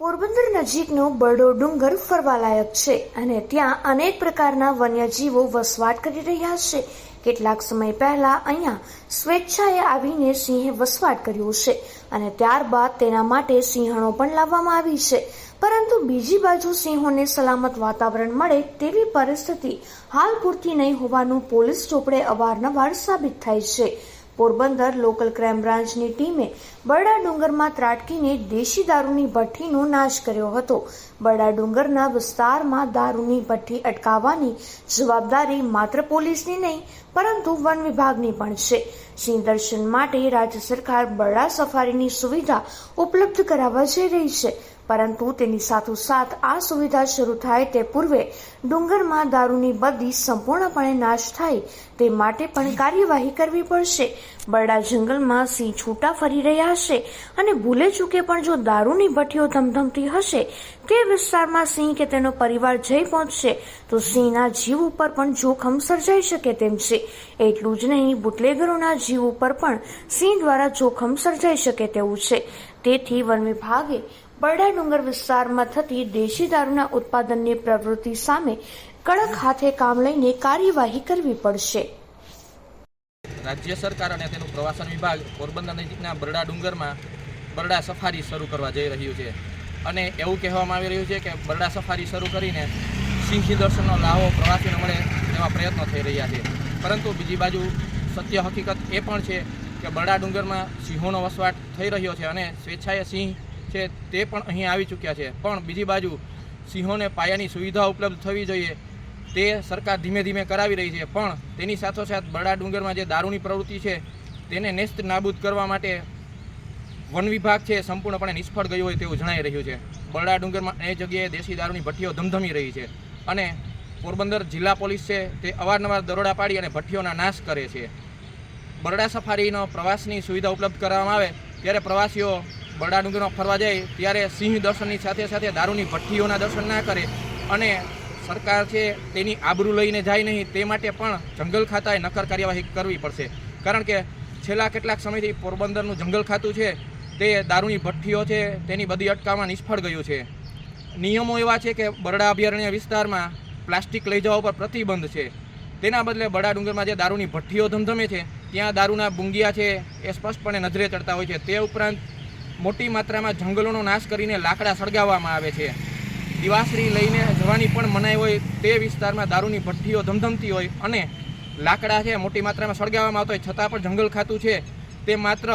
પોરબંદર નજીકનો બરડો ડુંગર ફરવાલાયક છે અને ત્યાં અનેક પ્રકારના વન્યજીવો વસવાટ કરી રહ્યા છે. કેટલાક સમય પહેલા અહીંયા સ્વેચ્છાએ આવીને સિંહે વસવાટ કર્યો છે અને ત્યારબાદ તેના માટે સિંહણો પણ લાવવામાં આવી છે. પરંતુ બીજી બાજુ સિંહોને સલામત વાતાવરણ મળે તેવી પરિસ્થિતિ હાલ પૂરતી નહીં હોવાનું પોલીસ ચોપડે અવારનવાર સાબિત થાય છે. પોરબંદર લોકલ ક્રાઇમ બ્રાન્ચની ટીમે બરડા ડુંગરમાં ત્રાટકીને દેશી દારૂની ભઠ્ઠીનો નાશ કર્યો હતો. બરડા ડુંગરના વિસ્તારમાં દારૂની ભઠ્ઠી અટકાવવાની જવાબદારી માત્ર પોલીસની નહીં, પરંતુ વન વિભાગની પણ છે. સિંહ દર્શન માટે રાજ્ય સરકાર બરડા સફારીની સુવિધા ઉપલબ્ધ કરાવવા જઈ રહી છે. પરંતુ તેની સાથોસાથ આ સુવિધા શરૂ થાય તે પૂર્વે ડુંગરમાં દારૂની બદી સંપૂર્ણપણે નાશ થાય તે માટે પણ કાર્યવાહી કરવી પડશે. બરડા જંગલમાં સિંહ છૂટા ફરી રહ્યા હશે અને ભૂલે ચૂકે પણ જો દારૂની ભઠ્ઠીઓ ધમધમતી હશે તે વિસ્તારમાં સિંહ કે તેનો પરિવાર જઈ પહોંચશે, તો સિંહના જીવ ઉપર પણ જોખમ સર્જાઈ શકે તેમ છે. એટલું જ નહીં, બુટલેગરોના જીવ ઉપર પણ સિંહ દ્વારા જોખમ સર્જાઈ શકે તેવું છે. તેથી વન વિભાગે બરડા ડુંગર વિસ્તારમાં થતી દેશી દારૂના ઉત્પાદનની પ્રવૃત્તિ સામે કડક હાથે કામ લઈને કાર્યવાહી કરવી પડશે. રાજ્ય સરકાર અને તેનું પ્રવાસન વિભાગ પોરબંદર નજીકના બરડા ડુંગરમાં બરડા સફારી શરૂ કરવા જઈ રહ્યું છે. અને એવું કહેવામાં આવી રહ્યું છે કે બરડા સફારી શરૂ કરીને સિંહી દર્શનનો લાહો પ્રવાસીને મળે તેવા પ્રયત્નો થઈ રહ્યા છે. પરંતુ બીજી બાજુ સત્ય હકીકત એ પણ છે કે બરડા ડુંગરમાં સિંહોનો વસવાટ થઈ રહ્યો છે અને સ્વેચ્છાએ સિંહ છે તે પણ અહીં આવી ચૂક્યા છે. પણ બીજી બાજુ સિંહોને પાયાની સુવિધા ઉપલબ્ધ થવી જોઈએ તે સરકાર ધીમે ધીમે કરાવી રહી છે. પણ તેની સાથોસાથ બરડા ડુંગરમાં જે દારૂની પ્રવૃત્તિ છે તેને નેસ્ત નાબૂદ કરવા માટે વન વિભાગ છે સંપૂર્ણપણે નિષ્ફળ ગયું હોય તેવું જણાઈ રહ્યું છે. બરડા ડુંગરમાં એ જગ્યાએ દેશી દારૂની ભઠ્ઠીઓ ધમધમી રહી છે અને પોરબંદર જિલ્લા પોલીસ છે તે અવારનવાર દરોડા પાડી અને ભઠ્ઠીઓના નાશ કરે છે. બરડા સફારીનો પ્રવાસની સુવિધા ઉપલબ્ધ કરવામાં આવે ત્યારે પ્રવાસીઓ બરડા ડુંગરમાં ફરવા જાય, ત્યારે સિંહ દર્શનની સાથે સાથે દારૂની ભઠ્ઠીઓના દર્શન ના કરે અને સરકાર છે તેની આબરૂ લઈને જાય નહીં, તે માટે પણ જંગલ ખાતાએ નક્કર કાર્યવાહી કરવી પડશે. કારણ કે છેલ્લા કેટલાક સમયથી પોરબંદરનું જંગલ ખાતું છે, તે દારૂની ભઠ્ઠીઓ છે, તેની બધી અટકાવવા નિષ્ફળ ગયું છે. નિયમો એવા છે કે બરડા અભયારણ્ય વિસ્તારમાં પ્લાસ્ટિક લઈ જવા ઉપર પ્રતિબંધ છે. તેના બદલે બડા ડુંગરમાં જે દારૂની ભઠ્ઠીઓ ધમધમે છે, ત્યાં દારૂના બુંગિયા છે, એ સ્પષ્ટપણે નજરે ચડતા હોય છે. તે ઉપરાંત મોટી માત્રામાં જંગલોનો નાશ કરીને લાકડા સળગાવવામાં આવે છે. દિવાસરી લઈને જવાની પણ મનાઈ હોય તે વિસ્તારમાં દારૂની ભઠ્ઠીઓ ધમધમતી હોય અને લાકડા છે મોટી માત્રામાં સળગાવવામાં આવતો હોય, છતાં પણ જંગલ ખાતું છે. તે માત્ર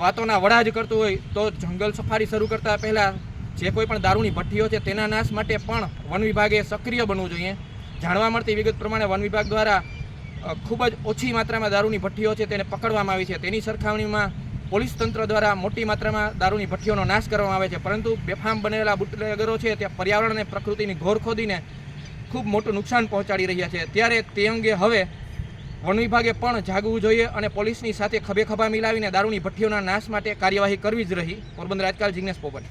વાતોના વડા જ કરતું હોય તો જંગલ સફારી શરૂ કરતાં પહેલાં જે કોઈ પણ દારૂની ભઠ્ઠીઓ છે તેના નાશ માટે પણ વન વિભાગે સક્રિય બનવું જોઈએ. જાણવા મળતી વિગત પ્રમાણે વન વિભાગ દ્વારા ખૂબ જ ઓછી માત્રામાં દારૂની ભઠ્ઠીઓ છે તેને પકડવામાં આવી છે. તેની સરખામણીમાં પોલીસ તંત્ર દ્વારા મોટી માત્રામાં દારૂની ભઠ્ઠીઓનો નાશ કરવામાં આવે છે. પરંતુ બેફામ બનેલા બુટલેગરો છે તે પર્યાવરણ અને પ્રકૃતિની ઘોર ખોદીને ખૂબ મોટું નુકસાન પહોંચાડી રહ્યા છે. ત્યારે તે અંગે હવે વન વિભાગે પણ જાગવું જોઈએ અને પોલીસની સાથે ખભે ખભા મિલાવીને દારૂની ભઠ્ઠીઓના નાશ માટે કાર્યવાહી કરવી જ રહી. પોરબંદર આજકાલ જિગ્નેશ પોપટ.